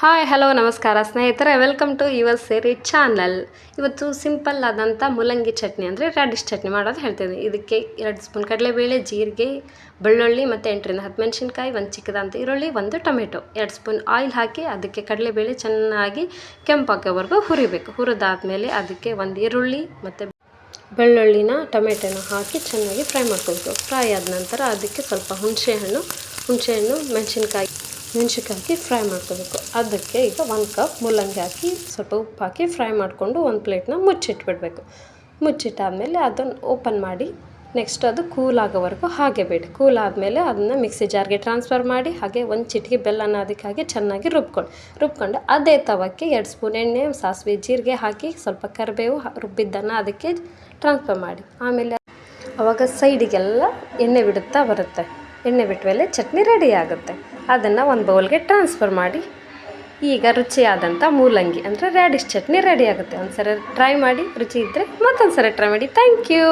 Hi, hello, ನಮಸ್ಕಾರ ಸ್ನೇಹಿತರೆ. Welcome to your ಸೇರಿ ಚಾನಲ್ ಇವತ್ತು ಸಿಂಪಲ್ ಆದಂಥ ಮೂಲಂಗಿ ಚಟ್ನಿ ಅಂದರೆ ರ್ಯಾಡಿಶ್ ಚಟ್ನಿ ಮಾಡೋದು ಹೇಳ್ತೇನೆ. ಇದಕ್ಕೆ ಎರಡು ಸ್ಪೂನ್ ಕಡಲೆಬೇಳೆ, ಜೀರಿಗೆ, ಬೆಳ್ಳುಳ್ಳಿ ಮತ್ತು ಎಂಟರಿಂದ ಹತ್ತು ಮೆಣಸಿನ್ಕಾಯಿ, ಒಂದು ಚಿಕ್ಕದಂತ ಈರುಳ್ಳಿ, ಒಂದು ಟೊಮೆಟೊ. ಎರಡು ಸ್ಪೂನ್ ಆಯಿಲ್ ಹಾಕಿ ಅದಕ್ಕೆ ಕಡಲೆಬೇಳೆ ಚೆನ್ನಾಗಿ ಕೆಂಪಾಗೋವರೆಗೂ ಹುರಿಬೇಕು. ಹುರಿದಾದ್ಮೇಲೆ ಅದಕ್ಕೆ ಒಂದು ಈರುಳ್ಳಿ ಮತ್ತು ಬೆಳ್ಳುಳ್ಳಿನ, ಟೊಮೆಟೊನ ಹಾಕಿ ಚೆನ್ನಾಗಿ ಫ್ರೈ ಮಾಡ್ಕೊಬೇಕು. ಫ್ರೈ ಆದ ನಂತರ ಅದಕ್ಕೆ ಸ್ವಲ್ಪ ಹುಣಸೆಹಣ್ಣು ಹುಣಸೆಹಣ್ಣು, ಮೆಣಸಿನ್ಕಾಯಿ ಮೆಣಸಿನ್ಕಾಯಿ ಹಾಕಿ ಫ್ರೈ ಮಾಡ್ಕೋಬೇಕು. ಅದಕ್ಕೆ ಈಗ ಒಂದು ಕಪ್ ಮೂಲಂಗಿ ಹಾಕಿ ಸ್ವಲ್ಪ ಉಪ್ಪು ಹಾಕಿ ಫ್ರೈ ಮಾಡಿಕೊಂಡು ಒಂದು ಪ್ಲೇಟ್ನ ಮುಚ್ಚಿಟ್ಬಿಡಬೇಕು. ಮುಚ್ಚಿಟ್ಟಾದಮೇಲೆ ಅದನ್ನು ಓಪನ್ ಮಾಡಿ ನೆಕ್ಸ್ಟ್ ಅದು ಕೂಲ್ ಆಗೋವರೆಗೂ ಹಾಗೆ ಬಿಡಿ. ಕೂಲ್ ಆದಮೇಲೆ ಅದನ್ನು ಮಿಕ್ಸಿ ಜಾರ್ಗೆ ಟ್ರಾನ್ಸ್ಫರ್ ಮಾಡಿ ಹಾಗೆ ಒಂದು ಚಿಟಿಕೆ ಬೆಲ್ಲನ ಅದಕ್ಕೆ ಹಾಕಿ ಚೆನ್ನಾಗಿ ರುಬ್ಕೊಂಡು ರುಬ್ಕೊಂಡು ಅದೇ ತವಕ್ಕೆ ಎರಡು ಸ್ಪೂನ್ ಎಣ್ಣೆ, ಸಾಸಿವೆ, ಜೀರಿಗೆ ಹಾಕಿ ಸ್ವಲ್ಪ ಕರಿಬೇವು ರುಬ್ಬಿದ್ದನ್ನು ಅದಕ್ಕೆ ಟ್ರಾನ್ಸ್ಫರ್ ಮಾಡಿ. ಆಮೇಲೆ ಅವಾಗ ಸೈಡಿಗೆಲ್ಲ ಎಣ್ಣೆ ಬಿಡುತ್ತಾ ಬರುತ್ತೆ. ಎಣ್ಣೆ ಬಿಟ್ಟ ಮೇಲೆ ಚಟ್ನಿ ರೆಡಿ ಆಗುತ್ತೆ. ಅದನ್ನು ಒಂದು ಬೌಲ್ಗೆ ಟ್ರಾನ್ಸ್ಫರ್ ಮಾಡಿ. ಈಗ ರುಚಿಯಾದಂಥ ಮೂಲಂಗಿ ಅಂದರೆ ರ್ಯಾಡಿಶ್ ಚಟ್ನಿ ರೆಡಿ ಆಗುತ್ತೆ. ಒಂದು ಸರಿ ಟ್ರೈ ಮಾಡಿ, ರುಚಿ ಇದ್ದರೆ ಮತ್ತೊಂದು ಸರಿ ಟ್ರೈ ಮಾಡಿ. Thank you